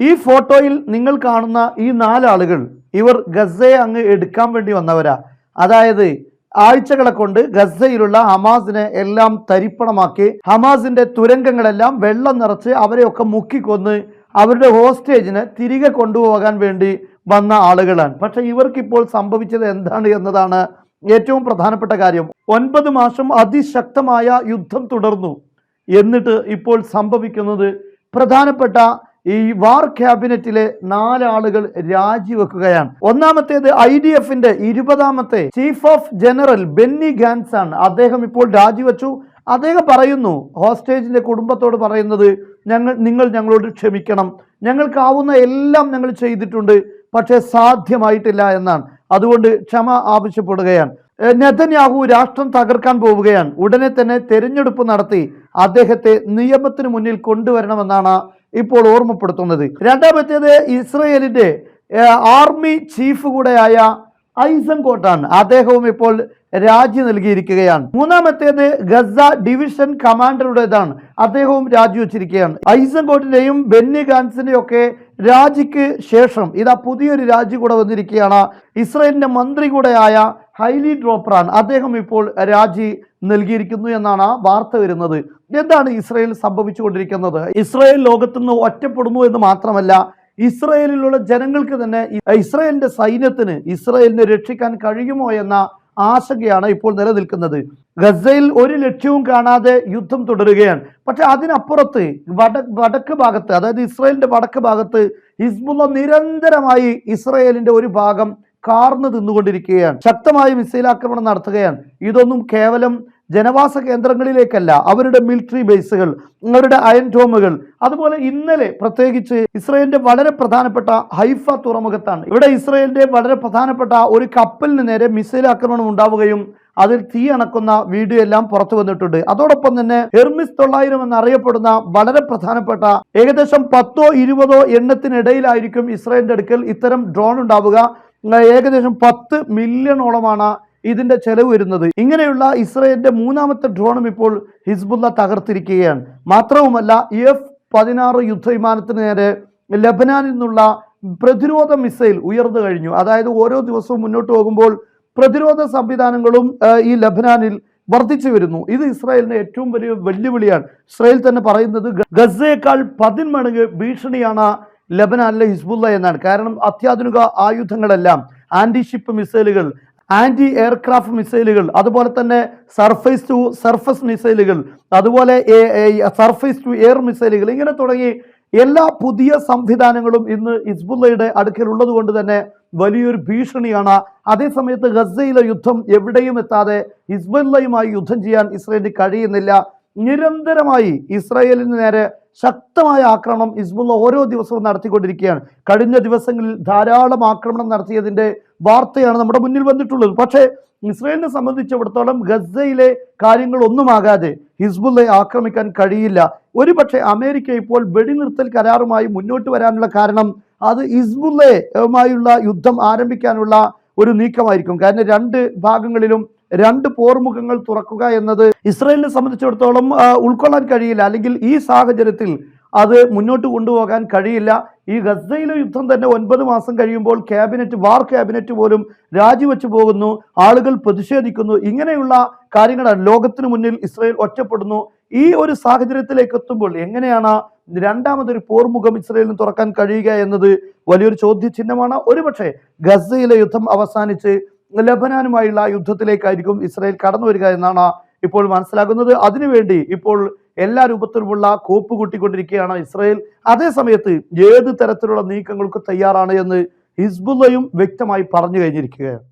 ഈ ഫോട്ടോയിൽ നിങ്ങൾ കാണുന്ന ഈ നാലാളുകൾ ഇവർ ഗസയെ അങ്ങ് എടുക്കാൻ വേണ്ടി വന്നവരാ. അതായത് ആഴ്ചകളെ കൊണ്ട് ഗസയിലുള്ള ഹമാസിനെ എല്ലാം തരിപ്പണമാക്കി ഹമാസിന്റെ തുരങ്കങ്ങളെല്ലാം വെള്ളം നിറച്ച് അവരെയൊക്കെ മുക്കിക്കൊന്ന് അവരുടെ ഹോസ്റ്റേജിനെ തിരികെ കൊണ്ടുപോകാൻ വേണ്ടി വന്ന ആളുകളാണ്. പക്ഷെ ഇവർക്കിപ്പോൾ സംഭവിച്ചത് എന്താണ് എന്നതാണ് ഏറ്റവും പ്രധാനപ്പെട്ട കാര്യം. ഒൻപത് മാസം അതിശക്തമായ യുദ്ധം തുടർന്നു. എന്നിട്ട് ഇപ്പോൾ സംഭവിക്കുന്നത് പ്രധാനപ്പെട്ട ഈ വാർ ക്യാബിനറ്റിലെ നാലാളുകൾ രാജിവെക്കുകയാണ്. ഒന്നാമത്തേത് ഐ ഡി എഫിന്റെ ഇരുപതാമത്തെ chief of general Benny Gantz ആണ് അദ്ദേഹം ഇപ്പോൾ രാജിവെച്ചു. അദ്ദേഹം പറയുന്നു ഹോസ്റ്റേജിന്റെ കുടുംബത്തോട് പറയുന്നത് ഞങ്ങൾ നിങ്ങൾ ഞങ്ങളോട് ക്ഷമിക്കണം. ഞങ്ങൾക്കാവുന്ന എല്ലാം ഞങ്ങൾ ചെയ്തിട്ടുണ്ട് പക്ഷേ സാധ്യമായിട്ടില്ല എന്നാണ്. അതുകൊണ്ട് ക്ഷമ ആവശ്യപ്പെടുകയാണ്. നെതന്യാഹു രാഷ്ട്രം തകർക്കാൻ പോവുകയാണ്. ഉടനെ തന്നെ തെരഞ്ഞെടുപ്പ് നടത്തി. അദ്ദേഹത്തെ നിയമത്തിന് മുന്നിൽ കൊണ്ടുവരണമെന്നാണ് ഇപ്പോൾ ഓർമ്മപ്പെടുത്തുന്നത്. രണ്ടാമത്തേത് ഇസ്രയേലിന്റെ ആർമി ചീഫ് കൂടെയായ ഐസൻ കോട്ടാണ് അദ്ദേഹവും ഇപ്പോൾ രാജി നൽകിയിരിക്കുകയാണ്. മൂന്നാമത്തേത് ഗസ ഡിവിഷൻ കമാൻഡറുടേതാണ്. അദ്ദേഹവും രാജിവെച്ചിരിക്കുകയാണ്. ഐസൻ കോട്ടിന്റെയും ബെന്നി ഗാൻസിന്റെയും ഒക്കെ രാജിക്ക് ശേഷം ഇതാ പുതിയൊരു രാജി കൂടെ വന്നിരിക്കുകയാണ്. ഇസ്രയേലിന്റെ മന്ത്രി കൂടെയായ ഹൈലി ഡ്രോപ്പറാൻ അദ്ദേഹം ഇപ്പോൾ രാജി നൽകിയിരിക്കുന്നു എന്നാണ് വാർത്ത വരുന്നത്. എന്താണ് ഇസ്രയേൽ സംഭവിച്ചുകൊണ്ടിരിക്കുന്നത്? ഇസ്രയേൽ ലോകത്തുനിന്ന് ഒറ്റപ്പെടുന്നു എന്ന് മാത്രമല്ല ഇസ്രയേലിലുള്ള ജനങ്ങൾക്ക് തന്നെ ഇസ്രയേലിന്റെ സൈന്യത്തിന് ഇസ്രയേലിനെ രക്ഷിക്കാൻ കഴിയുമോ എന്ന ആശങ്കയാണ് ഇപ്പോൾ നിലനിൽക്കുന്നത്. ഗസയിൽ ഒരു ലക്ഷ്യവും കാണാതെ യുദ്ധം തുടരുകയാണ്. പക്ഷെ അതിനപ്പുറത്ത് വട വടക്ക് ഭാഗത്ത് അതായത് ഇസ്രയേലിന്റെ വടക്ക് ഭാഗത്ത് ഹിസ്ബുള്ള നിരന്തരമായി ഇസ്രയേലിന്റെ ഒരു ഭാഗം കാർന്നു തിന്നുകൊണ്ടിരിക്കുകയാണ് ശക്തമായ മിസൈൽ ആക്രമണം നടത്തുകയാണ്. ഇതൊന്നും കേവലം ജനവാസ കേന്ദ്രങ്ങളിലേക്കല്ല അവരുടെ മിലിറ്ററി ബേസുകൾ അവരുടെ അയൺ ടോമുകൾ അതുപോലെ ഇന്നലെ പ്രത്യേകിച്ച് ഇസ്രയേലിന്റെ വളരെ പ്രധാനപ്പെട്ട ഹൈഫ തുറമുഖത്താണ്. ഇവിടെ ഇസ്രയേലിന്റെ വളരെ പ്രധാനപ്പെട്ട ഒരു കപ്പലിന് നേരെ മിസൈൽ ആക്രമണം ഉണ്ടാവുകയും അതിൽ തീ അണക്കുന്ന വീഡിയോ എല്ലാം പുറത്തു വന്നിട്ടുണ്ട്. അതോടൊപ്പം തന്നെ ഹെർമിസ് തൊള്ളായിരം എന്നറിയപ്പെടുന്ന വളരെ പ്രധാനപ്പെട്ട ഏകദേശം പത്തോ ഇരുപതോ എണ്ണത്തിനിടയിലായിരിക്കും ഇസ്രയേലിന്റെ അടുക്കൽ ഇത്തരം ഡ്രോൺ ഉണ്ടാവുക. ഏകദേശം പത്ത് മില്യണോളമാണ് ഇതിന്റെ ചെലവ് വരുന്നത്. ഇങ്ങനെയുള്ള ഇസ്രയേലിന്റെ മൂന്നാമത്തെ ഡ്രോണും ഇപ്പോൾ ഹിസ്ബുല്ല തകർത്തിരിക്കുകയാണ്. മാത്രവുമല്ല എഫ് പതിനാറ് യുദ്ധവിമാനത്തിന് നേരെ ലബനാനിൽ നിന്നുള്ള പ്രതിരോധ മിസൈൽ ഉയർന്നു കഴിഞ്ഞു. അതായത് ഓരോ ദിവസവും മുന്നോട്ട് പോകുമ്പോൾ പ്രതിരോധ സംവിധാനങ്ങളും ഈ ലബനാനിൽ വർദ്ധിച്ചു വരുന്നു. ഇത് ഇസ്രായേലിന് ഏറ്റവും വലിയ വെല്ലുവിളിയാണ്. ഇസ്രായേൽ തന്നെ പറയുന്നത് ഗസയേക്കാൾ പതിന്മടങ്ങ് ഭീഷണിയാണ് ലബനാനിലെ ഹിസ്ബുല്ല എന്നാണ്. കാരണം അത്യാധുനിക ആയുധങ്ങളെല്ലാം ആന്റി ഷിപ്പ് മിസൈലുകൾ ആന്റി എയർക്രാഫ്റ്റ് മിസൈലുകൾ അതുപോലെ തന്നെ സർഫേസ് ടു സർഫസ് മിസൈലുകൾ അതുപോലെ സർഫേസ് ടു എയർ മിസൈലുകൾ ഇങ്ങനെ തുടങ്ങി എല്ലാ പുതിയ സംവിധാനങ്ങളും ഇന്ന് ഇസ്ബുല്ലയുടെ അടുക്കൽ ഉള്ളത് കൊണ്ട് തന്നെ വലിയൊരു ഭീഷണിയാണ്. അതേസമയത്ത് ഗസയിലെ യുദ്ധം എവിടെയും എത്താതെ ഇസ്ബുല്ലയുമായി യുദ്ധം ചെയ്യാൻ ഇസ്രയേലിന് കഴിയുന്നില്ല. നിരന്തരമായി ഇസ്രയേലിന് നേരെ ശക്തമായ ആക്രമണം ഹിസ്ബുള്ള ഓരോ ദിവസവും നടത്തിക്കൊണ്ടിരിക്കുകയാണ്. കഴിഞ്ഞ ദിവസങ്ങളിൽ ധാരാളം ആക്രമണം നടത്തിയതിന്റെ വാർത്തയാണ് നമ്മുടെ മുന്നിൽ വന്നിട്ടുള്ളത്. പക്ഷേ ഇസ്രയേലിനെ സംബന്ധിച്ചിടത്തോളം ഗസയിലെ കാര്യങ്ങളൊന്നുമാകാതെ ഹിസ്ബുള്ളയെ ആക്രമിക്കാൻ കഴിയില്ല. ഒരുപക്ഷെ അമേരിക്ക ഇപ്പോൾ വെടിനിർത്തൽ കരാറുമായി മുന്നോട്ട് വരാനുള്ള കാരണം അത് ഹിസ്ബുള്ളയുമായുള്ള യുദ്ധം ആരംഭിക്കാനുള്ള ഒരു നീക്കമായിരിക്കും. കാരണം രണ്ട് ഭാഗങ്ങളിലും രണ്ട് പോർമുഖങ്ങൾ തുറക്കുക എന്നത് ഇസ്രയേലിനെ സംബന്ധിച്ചിടത്തോളം ഉൾക്കൊള്ളാൻ കഴിയില്ല. അല്ലെങ്കിൽ ഈ സാഹചര്യത്തിൽ അത് മുന്നോട്ട് കൊണ്ടുപോകാൻ കഴിയില്ല. ഈ ഗസയിലെ യുദ്ധം തന്നെ ഒൻപത് മാസം കഴിയുമ്പോൾ ക്യാബിനറ്റ് വാർ ക്യാബിനറ്റ് പോലും രാജിവെച്ചു പോകുന്നു. ആളുകൾ പ്രതിഷേധിക്കുന്നു. ഇങ്ങനെയുള്ള കാര്യങ്ങളാണ് ലോകത്തിന് മുന്നിൽ ഇസ്രയേൽ ഒറ്റപ്പെടുന്നു. ഈ ഒരു സാഹചര്യത്തിലേക്ക് എത്തുമ്പോൾ എങ്ങനെയാണ് രണ്ടാമതൊരു പോർമുഖം ഇസ്രയേലിന് തുറക്കാൻ കഴിയുക എന്നത് വലിയൊരു ചോദ്യചിഹ്നമാണ്. ഒരുപക്ഷെ ഗസയിലെ യുദ്ധം അവസാനിച്ച് ലബനാനുമായുള്ള യുദ്ധത്തിലേക്കായിരിക്കും ഇസ്രായേൽ കടന്നു വരിക എന്നാണ് ഇപ്പോൾ മനസ്സിലാക്കുന്നത് അതിനുവേണ്ടി ഇപ്പോൾ എല്ലാ രൂപത്തിലുമുള്ള കോപ്പ് കൂട്ടിക്കൊണ്ടിരിക്കുകയാണ് ഇസ്രായേൽ. അതേസമയത്ത് ഏത് തരത്തിലുള്ള നീക്കങ്ങൾക്ക് തയ്യാറാണ് എന്ന് ഹിസ്ബുല്ലയും വ്യക്തമായി പറഞ്ഞു കഴിഞ്ഞിരിക്കുകയാണ്.